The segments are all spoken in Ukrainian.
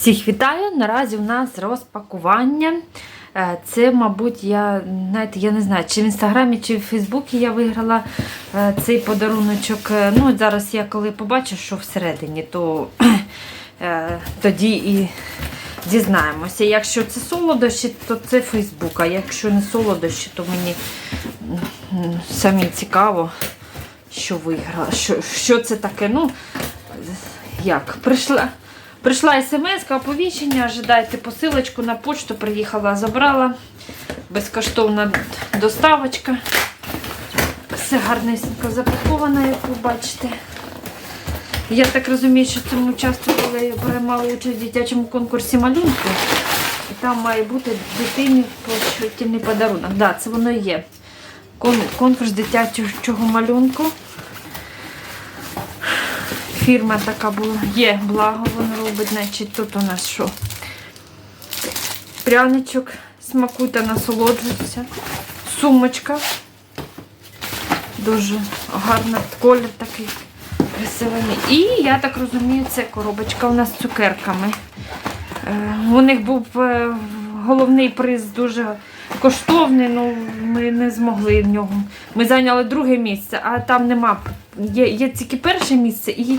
Всіх вітаю! Наразі у нас розпакування. Е, Це, мабуть, я знаєте, я не знаю, чи в інстаграмі, чи в Фейсбуці я виграла е, цей подаруночок. Е, Ну, зараз я коли побачу, що всередині, то тоді і дізнаємося. Якщо це солодощі, то це Фейсбук. А якщо не солодощі, то мені самі цікаво, що виграла. Що, що це таке? Ну, як? Прийшла. Прийшла смс, оповіщення, ожидайте посилочку на почту, приїхала, забрала. Безкоштовна доставочка. Все гарнесенько запаковано, як ви бачите. Я так розумію, що цьому участвували, приймали участь в дитячому конкурсі малюнку. І там має бути дитині поощрительний подарунок. Так, да, це воно є. Конкурс дитячого малюнку. Фірма така була. Є, благо воно робить, значить тут у нас що? Пряничок, смакуйте, насолоджуйтеся. Сумочка. Дуже гарна, колір такий красивий. І я так розумію, це коробочка у нас з цукерками. Е, У них був е, головний приз дуже коштовний, ну ми не змогли в нього. Ми зайняли друге місце, а там нема. Є, є тільки перше місце і,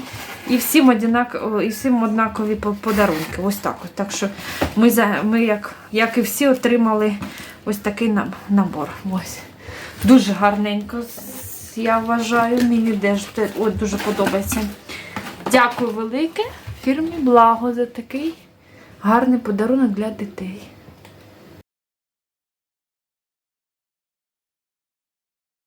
і, всім одинак, і всім однакові подарунки. Ось так. Так що ми, за, ми як, як і всі, отримали ось такий нам- набор. Ось. Дуже гарненько, я вважаю. Мені теж дуже подобається. Дякую велике фірмі Благо за такий гарний подарунок для дітей.